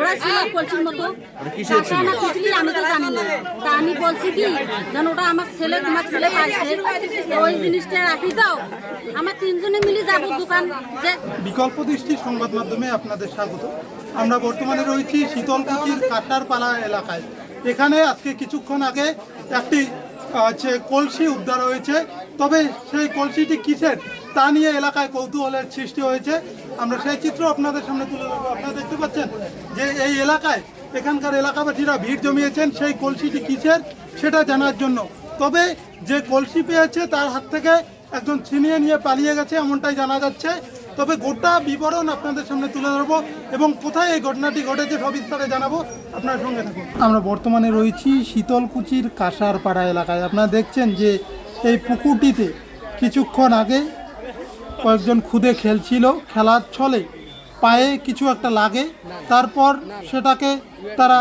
ওরা ছিল কলসির মতো। না আমি তো জানি না তা আমি বলছি কি যেন ওটা আমার ছেলে তোমার ছেলে পাইছে। ওই জিনিসটা রাখি দাও। আমার তিনজনে মিলে যাব দোকান যে বিকল্প দৃষ্টি সংবাদ মাধ্যমে আপনাদের স্বাগত। আমরা বর্তমানে রয়েছি শীতলকুচির কাটারপাড়া এলাকায়। এখানে আজকে কিছুক্ষণ আগে একটি হচ্ছে কলসি উদ্ধার হয়েছে। তবে সেই কলসিটি কিসের? তা নিয়ে এলাকায় কৌতূহলের সৃষ্টি হয়েছে। আমরা সেই চিত্র আপনাদের সামনে তুলে ধরবো। আপনারা দেখতে পাচ্ছেন যে এই এলাকায় এখানকার এলাকাবাসীরা ভিড় জমিয়েছেন সেই কলসিটি কিসের সেটা জানার জন্য। তবে যে কলসি পেয়েছে তার হাত থেকে একজন ছিনিয়ে নিয়ে পালিয়ে গেছে এমনটাই জানা যাচ্ছে। তবে গোটা বিবরণ আপনাদের সামনে তুলে ধরবো এবং কোথায় এই ঘটনাটি ঘটেছে সবিস্তারে জানাব। আপনার সঙ্গে থাকুন। আমরা বর্তমানে রয়েছি শীতলকুচির কাঁসারপাড়া এলাকায়। আপনারা দেখছেন যে এই পুকুরটিতে কিছুক্ষণ আগে কয়েকজন খুদে খেলছিল, খেলার ছলে পায়ে কিছু একটা লাগে, তারপর সেটাকে তারা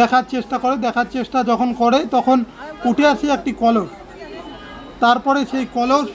দেখার চেষ্টা করে, দেখার চেষ্টা যখন করে, তখন উঠে আসে একটি কলস। তারপরে সেই কলস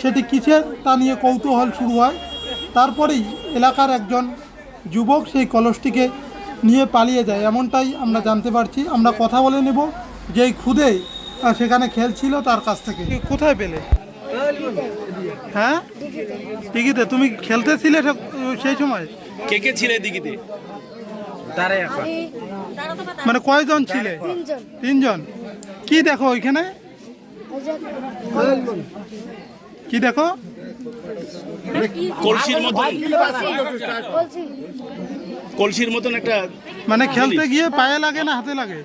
সেটি কিসের তা নিয়ে কৌতূহল শুরু হয়। তারপরেই এলাকার একজন যুবক সেই কলসটিকে নিয়ে পালিয়ে যায়। এমনটাই আমরা জানতে পারছি। আমরা কথা বলে নেব যেই খুদে সেখানে খেলছিল তার কাছ থেকে। কোথায় পেলে? হ্যাঁ? টিকিতে তুমি খেলতেছিলে সেই সময়? কে কে ছিলে দিঘিতে? মানে কয়জন ছিলে? তিনজন। তিনজন। কি দেখো ওইখানে? ওই কি দেখো? কলসির মতন কলসির মতন একটা মানে খেলতে গিয়ে পায়ে লাগে না হাতে লাগে?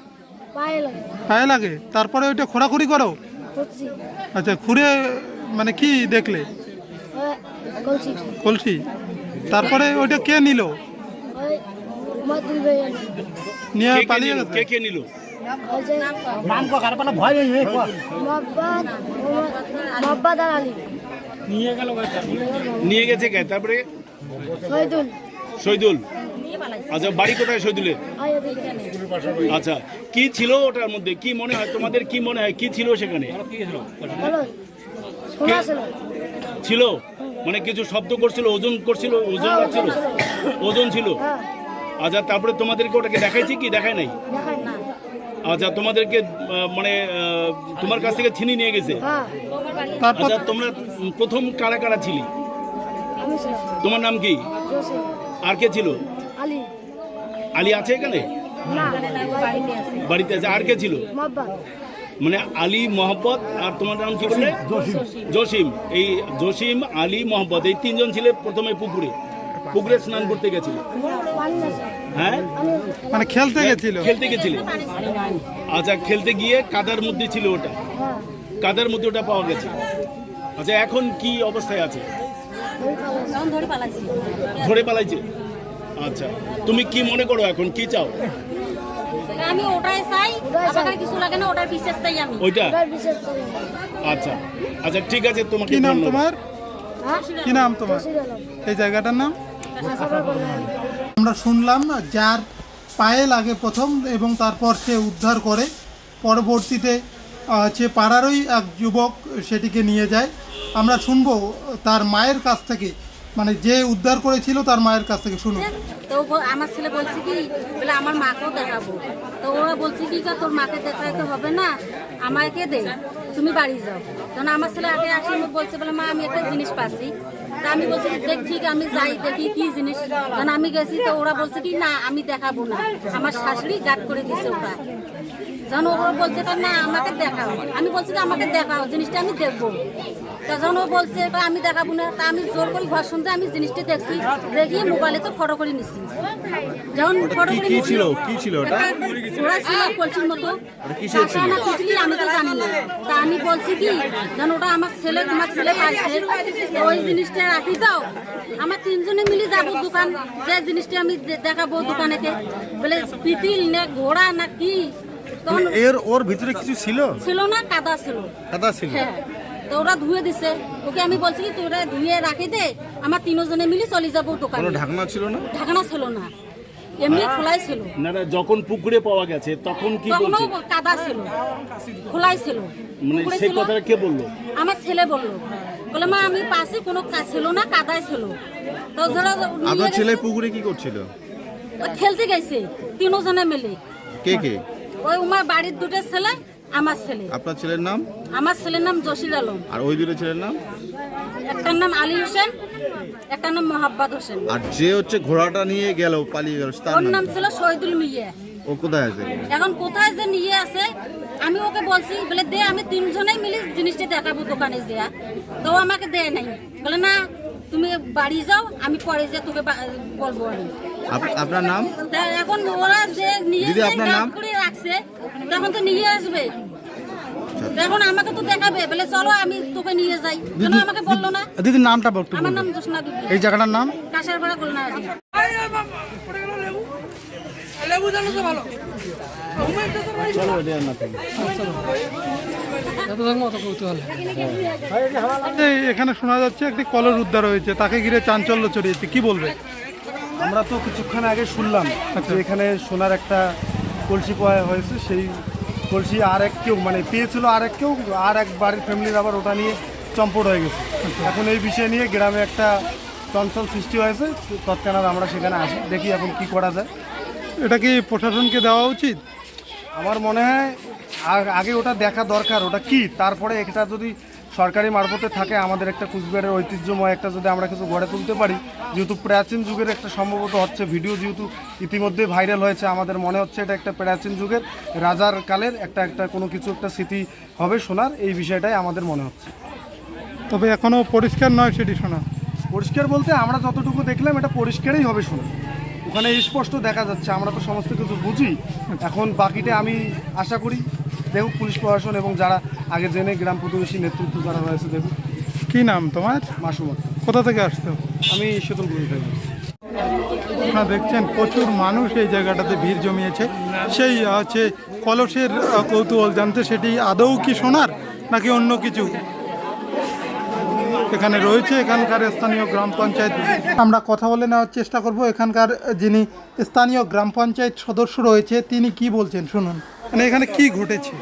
পায়ে লাগে। পায়ে লাগে। তারপরে ওইটা খোরাখুরি করো? আচ্ছা ঘুরে মানে কি দেখলে? কলসি। তারপরে ওইটা কে নিল? নিয়ে কে কে পালিয়ে নিল? কে কে নিল? ওই যে মোহাব্বত মোহাব্বত আর আলী। নিয়ে গেছে কে? তারপরে? শহীদুল। আচ্ছা বাড়ি কোথায় শহীদুলের? আচ্ছা কি ছিল ওটার মধ্যে? কি মনে হয়? তোমাদের কি মনে হয়? কি ছিল সেখানে? ছিল। ছিল? মানে কিছু শব্দ করছিল ওজন করছিল ওজন লাগছিল? ওজন ছিল? হ্যাঁ। আচ্ছা তারপরে তোমাদেরকে ওটাকে দেখাইছি কি? দেখায় নাই? আচ্ছা তোমাদেরকে মানে তোমার কাছ থেকে ছিনি নিয়ে গেছে? হ্যাঁ। তারপর আচ্ছা তোমরা প্রথম কারা কারা ছিলি? তোমার নাম কি? আর কে ছিল? আলী। আলী আছে এখানে? বাড়িতে আছে। আর কে ছিল? মানে আলী মোহাম্মদ আর তোমার নাম কি বললে? জসিম এই জসিম আলী মোহাম্মদ এই তিনজন ছিল প্রথমে পুকুরে। পুকুরে স্নান করতে গেছিল। হ্যাঁ? মানে খেলতে গেছিল। খেলতে গেছিলে। আচ্ছা খেলতে গিয়ে কাদার মধ্যে ছিল ওটা। হ্যাঁ কাদার মধ্যে ওটা পাওয়া গেছে। আচ্ছা এখন কি অবস্থায় আছে? ধরে পালাইছে। আচ্ছা তুমি কি মনে করো এখন? কি চাও? আমি ওটাই চাই আর কিছু লাগে না ওটার বিশেষ চাই আমি। ওইটা? আচ্ছা। আচ্ছা ঠিক আছে তোমাকে কি নাম তোমার? হ্যাঁ? কি নাম তোমার? এই জায়গাটার নাম? আমরা শুনলাম যার পায়ে লাগে প্রথম এবং তারপর সে উদ্ধার করে। পরবর্তীতে সে পাড়ারই এক যুবক সেটিকে নিয়ে যায়। আমরা শুনব তার মায়ের কাছ থেকে মানে যে উদ্ধার করেছিল তার মায়ের কাছ থেকে শুনুন। তো আমার ছেলে বলছে কি বলে আমার মাকেও দেখাবো। তো ওরা বলছে কি "কা, তোর মাকে দেখাতে হবে না আমাকে দে? তুমি বাড়ি যাও। তখন আমার ছেলে আগে আসে বলছে বলে মা আমি একটা জিনিস পাচ্ছি। তা আমি বলছি দেখ ঠিক আমি যাই দেখি কি জিনিস। তখন আমি গেছি তো ওরা বলছে কি না আমি দেখাবো না আমার শাশুড়ি গার্ড করে দিছে ওরা যখন ওরা বলছে না আমাকে দেখাও। আমি বলছি কি আমাকে দেখাও জিনিসটা আমি দেখব। তা যখন ও বলছে এটা আমি দেখাবো না। তা আমি জোর করে ঘর শুনতে আমি জিনিসটি দেখছি দেখিয়ে মোবাইলে তো ফটো করে নিছি। যখন ফটো করে নিছি কি ছিল ওটা? ওরা ছিল কলসির মতো। না খিচড়ি আমি তো জানি না। তা আমি বলছি কি যেন ওটা আমার ছেলে তোমার ছেলে পাইছে ওই জিনিসটা রাখি দাও। আমার তিনজনে মিলে যাব দোকান যে জিনিসটা আমি দেখাবো দোকানেতে বলে পিতিল না ঘোড়া না কি? তখন এর ওর ভিতরে কিছু ছিল? ছিল না কাদা ছিল। কাদা ছিল? হ্যাঁ। তো ওরা ধুয়ে দিছে। ওকে আমি বলছি কি তুই ওরা ধুয়ে রাখি দে আমার তিনজনে মিলে চলে যাব দোকানে। ঢাকনা ছিল না? ঢাকনা ছিল না। এমনি খোলাই ছিল। না না যখন পুকুরে পাওয়া গেছে তখন কি তখনও বলছে? কাদা ছিল। খোলাই ছিল। মানে সেই কথাটা কে বলল? আমার ছেলে বলল। বলে মা আমি পাশে কোনো কাজ ছিল না কাদাই ছিল। তো ধরো নিয়ে আপনার ছেলে পুকুরে কি করছিল? খেলতে গেছে তিনজনে মিলে। কে কে? ওই উমার বাড়ির দুটো ছেলে আমার ছেলে। আপনার ছেলের নাম? আমার ছেলের নাম জসির আলম। আর ওই দুটো ছেলের নাম? একটার নাম আলী হোসেন একটার নাম মোহাব্বত হোসেন। আর যে হচ্ছে ঘোড়াটা নিয়ে গেল পালিয়ে গেল তার ওর নাম? ছিল শহীদুল মিয়া। ও কোথায় আছে? এখন কোথায় যে নিয়ে আছে আমি ওকে বলছি বলে দে আমি তিনজনেই মিলে জিনিসটা দেখাবো দোকানে যা তো আমাকে দেয় নাই। বলে না তুমি বাড়ি যাও আমি পরে যে তোকে বলব আমি। আপনার নাম? তা এখন ওরা যে নিয়ে দিদি, আপনার নাম? করে রাখছে তখন তো নিয়ে আসবে। এখন আমাকে তো দেখাবে বলে চলো আমি তোকে নিয়ে যাই। কেন আমাকে বলল না? দিদির নামটা একটু আমার নাম জোসনা বিবি এই জায়গাটার নাম? কাঁসার ভাড়া গোলনাহাটি এই এখানে শোনা যাচ্ছে একটি কলের উদ্ধার হয়েছে তাকে ঘিরে চাঞ্চল্য ছড়িয়েছে কি বলবে? আমরা তো কিছুক্ষণ আগে শুনলাম যে এখানে সোনার একটা কলসি পাওয়া হয়েছে সেই কলসি আর এক কেউ মানে পেয়েছিল আর এক কেউ আর এক বাড়ির ফ্যামিলির আবার ওটা নিয়ে চম্পট হয়ে গেছে। এখন এই বিষয় নিয়ে গ্রামে একটা চঞ্চল সৃষ্টি হয়েছে তৎক্ষণাৎ আমরা সেখানে আসি দেখি এখন কি করা যায়। এটা কি প্রশাসনকে দেওয়া উচিত? আমার মনে হয় আগে ওটা দেখা দরকার ওটা কি? তারপরে এটা যদি সরকারি মারফতে থাকে আমাদের একটা কুচবিহারের ঐতিহ্যময় একটা যদি আমরা কিছু গড়ে তুলতে পারি যেহেতু প্রাচীন যুগের একটা সম্ভবত হচ্ছে ভিডিও যেহেতু ইতিমধ্যে ভাইরাল হয়েছে আমাদের মনে হচ্ছে এটা একটা প্রাচীন যুগের রাজার কালের একটা একটা কোনো কিছু একটা স্মৃতি হবে শোনার এই বিষয়টাই আমাদের মনে হচ্ছে। তবে এখনও পরিষ্কার নয় সেটি শোনা পরিষ্কার বলতে আমরা যতটুকু দেখলাম এটা পরিষ্কারই হবে শোনা ওখানে স্পষ্ট দেখা যাচ্ছে আমরা তো সমস্ত কিছু বুঝি। এখন বাকিটা আমি আশা করি দেখুক পুলিশ প্রশাসন এবং যারা আগে জেনে গ্রাম প্রতিবেশী নেতৃত্ব যারা রয়েছে দেখুক কি নাম তোমার? মাসুমত। কোথা থেকে আসতো আমি শীতলপুরি থেকে আপনারা দেখছেন প্রচুর মানুষ এই জায়গাটাতে ভিড় জমিয়েছে। সেই হচ্ছে কলসের কৌতূহল জানতে সেটি আদৌ কি সোনার নাকি অন্য কিছু? এখানে রয়েছে এখানকার স্থানীয় গ্রাম পঞ্চায়েত। আমরা কথা বলে নেওয়ার চেষ্টা করব। এখানকার যিনি স্থানীয় গ্রাম পঞ্চায়েত সদস্য রয়েছে তিনি কি বলছেন? শুনুন। মানে এখানে কি ঘটেছে?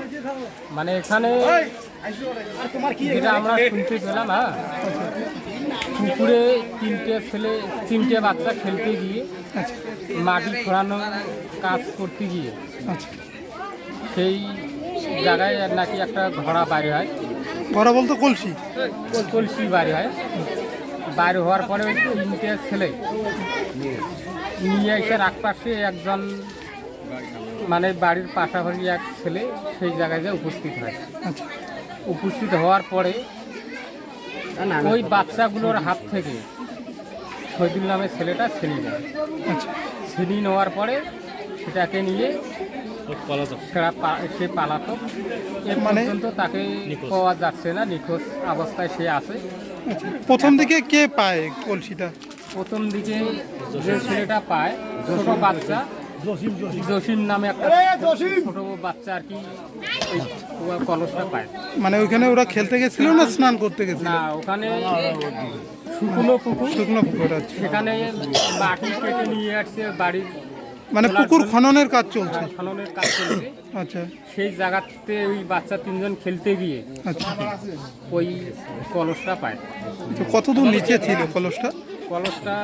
মানে এখানে যেটা আমরা শুনতে পেলাম হ্যাঁ? পুকুরে তিনটে ছেলে তিনটে বাচ্চা খেলতে গিয়ে মাটি খোঁড়ানো কাজ করতে গিয়ে আচ্ছা। সেই জায়গায় নাকি একটা ঘোড়া বাইরে হয়। ঘোড়া বলতো কলসি? কলসি বাইরে হয়। বাইরে হওয়ার পরে তিনটে ছেলে নিয়ে এসে রাখ পাশে একজন মানে বাড়ির পাশাপাশি এক ছেলে সেই জায়গায় যে উপস্থিত হয়। আচ্ছা। উপস্থিত হওয়ার পরে ওই বাচ্চাগুলোর হাত থেকে শহীদুল নামের ছেলেটা ছিনিয়ে নেয়। আচ্ছা। ছিনিয়ে নেওয়ার পরে সেটাকে নিয়ে সেটা সে পালাতক। এ মানে- পর্যন্ত তাকে পাওয়া যাচ্ছে না নিখোঁজ অবস্থায় সে আছে। আচ্ছা প্রথম দিকে কে পায় কলসিটা? প্রথম দিকে যে ছেলেটা পায় ছোট বাচ্চা জসিম নামে একটা ছোট বাচ্চা আর কি ওই কলসটা পায়। মানে ওইখানে ওরা খেলতে গেছিল না স্নান করতে গেছিল? না ওখানে শুকনো পুকুর। শুকনো পুকুর আছে সেখানে মাটি কেটে নিয়ে আসছে বাড়ির মানে পুকুর খননের কাজ চলছে? খননের কাজ চলছে। আচ্ছা। সেই জায়গাতে ওই বাচ্চা তিনজন খেলতে গিয়ে আচ্ছা। ওই কলসটা পায়। তো কতদূর নিচে ছিল কলসটা? কলসটা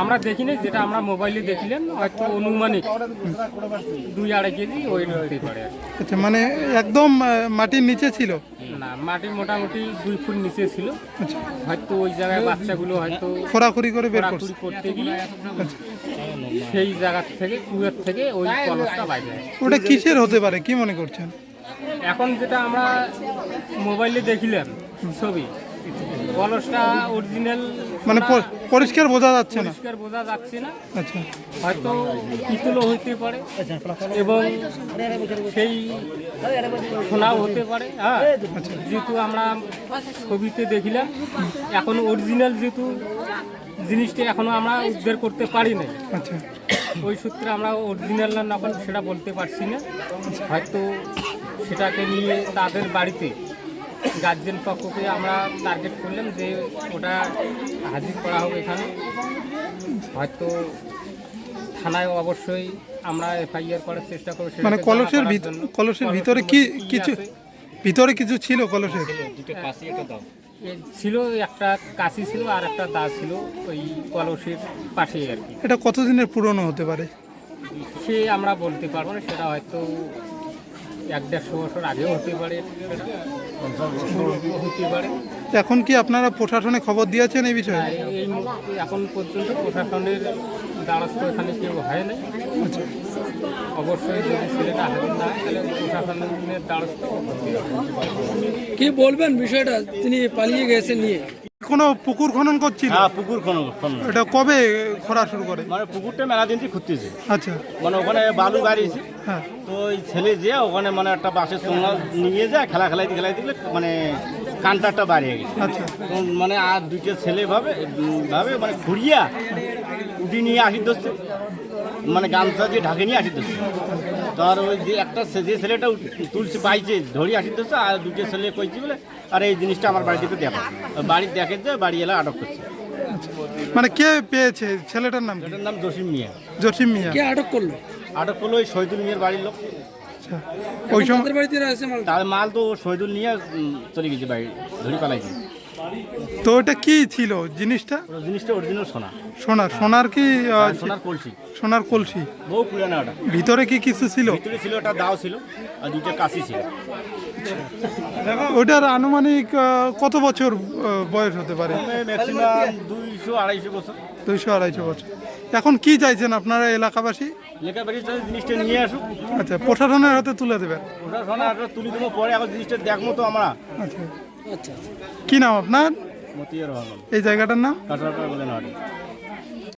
আমরা দেখিনি যেটা আমরা মোবাইলে দেখলাম হয়তো অনুমানিক দুই আড়াই কেজি ওই হতে পারে। আচ্ছা মানে একদম মাটির নিচে ছিল? না মাটি মোটামুটি দুই ফুট নিচে ছিল। আচ্ছা। হয়তো ওই জায়গায় বাচ্চাগুলো হয়তো খোরাখুরি করে বের করছে। করতে গিয়ে সেই জায়গা থেকে কুয়ের থেকে ওই কলসটা বাইরে হয় ওটা কিসের হতে পারে কি মনে করছেন? এখন যেটা আমরা মোবাইলে দেখিলাম ছবি কলসটা অরিজিনাল মানে পরিষ্কার বোঝা যাচ্ছে না। পরিষ্কার বোঝা যাচ্ছে না। আচ্ছা। হয়তো পিতলও হইতে পারে এবং সেই সোনাও হতে পারে হ্যাঁ। যেহেতু আমরা ছবিতে দেখিলাম এখন অরিজিনাল যেহেতু জিনিসটি এখনও আমরা উদ্ধার করতে পারি নাই। আচ্ছা। ওই সূত্রে আমরা অরিজিনাল না নকল সেটা বলতে পারছি না। হয়তো সেটাকে নিয়ে তাদের বাড়িতে গার্জেন পক্ষকে আমরা টার্গেট করলাম যে ওটা হাজির করা হবে এখানে। হয়তো থানায় অবশ্যই আমরা এফআইআর করার চেষ্টা করব মানে কলসের কলসের ভিতরে কি কিছু ভিতরে কিছু ছিল কলসের? ছিল একটা কাশি ছিল আর একটা দা ছিল ওই কলসের পাশেই আর কি। এটা কতদিনের পুরনো হতে পারে? সে আমরা বলতে পারব না সেটা হয়তো এক দেড়শো বছর আগেও হতে পারে। এখন কি আপনারা প্রশাসনে খবর দিয়েছেন এই বিষয়ে? মুহূর্তে এখন পর্যন্ত প্রশাসনের দ্বারস্থ এখানে কেউ হয় নাই। অবশ্যই যদি ছেলেটা হাজির না তাহলে প্রশাসনের দ্বারস্থ। কি বলবেন বিষয়টা? তিনি পালিয়ে গেছেন নিয়ে। কোনো পুকুর খনন করছিল? হ্যাঁ পুকুর খনন কোনো এটা কবে খোঁড়া শুরু করে? মানে পুকুরটা মেলা দিন থেকে খুঁজতেছে। আচ্ছা। মানে ওখানে বালু গাড়িয়েছে। হ্যাঁ। তো ওই ছেলে যে ওখানে মানে একটা বাসের সোনা নিয়ে যায় খেলা খেলাইতে খেলাইতে গেলে মানে কান্টারটা বাড়িয়ে গেছে। আচ্ছা। মানে আর দুইটা ছেলে ভাবে ভাবে মানে ঘুরিয়া উঠি নিয়ে আসি ধরছে মানে গামছা দিয়ে ঢাকে নিয়ে আসি ধরছে তো আর ওই যে একটা যে ছেলেটা তুলছে পাইছে ধরি আসি ধরছে আর দুটো ছেলে কইছে বলে আর এই জিনিসটা আমার বাড়িতে একটু দেখো। বাড়ির দেখে যে বাড়ি এলা আটক করছে। মানে কে পেয়েছে? ছেলেটার নাম কি? এটার নাম জসিম মিয়া। জসিম মিয়া। কে আটক করল? আটক করল ওই শহীদুল মিয়ার বাড়ির লোক। আচ্ছা। ওই সময় বাড়িতে মাল তার মাল তো শহীদুল নিয়ে চলে গেছে বাড়ি ধরি পালাইছে। তো ওটা কি ছিল জিনিসটা? জিনিসটা অরিজিনাল সোনা। সোনার সোনার কি সোনার কলসি। সোনার কলসি? বহু পুরানো ওটা। ভিতরে কি কিছু ছিল? ভিতরে ছিল একটা দাও ছিল আর দুটো কাশি ছিল। ওটার আনুমানিক কত বছর বয়স হতে পারে? ম্যাক্সিমাম দুইশো আড়াইশো বছর। দুইশো আড়াইশো বছর। এখন কি চাইছেন আপনারা এলাকাবাসী? লেখাবাড়ি জিনিসটা নিয়ে আসুক। আচ্ছা প্রশাসনের হাতে তুলে দেবেন। ওটা সোনা একটা তুলি দেবো পরে আবার জিনিসটা দেখব তো আমরা। আচ্ছা। কি নাম আপনার? মতিয়ার রহমান। এই জায়গাটার নাম?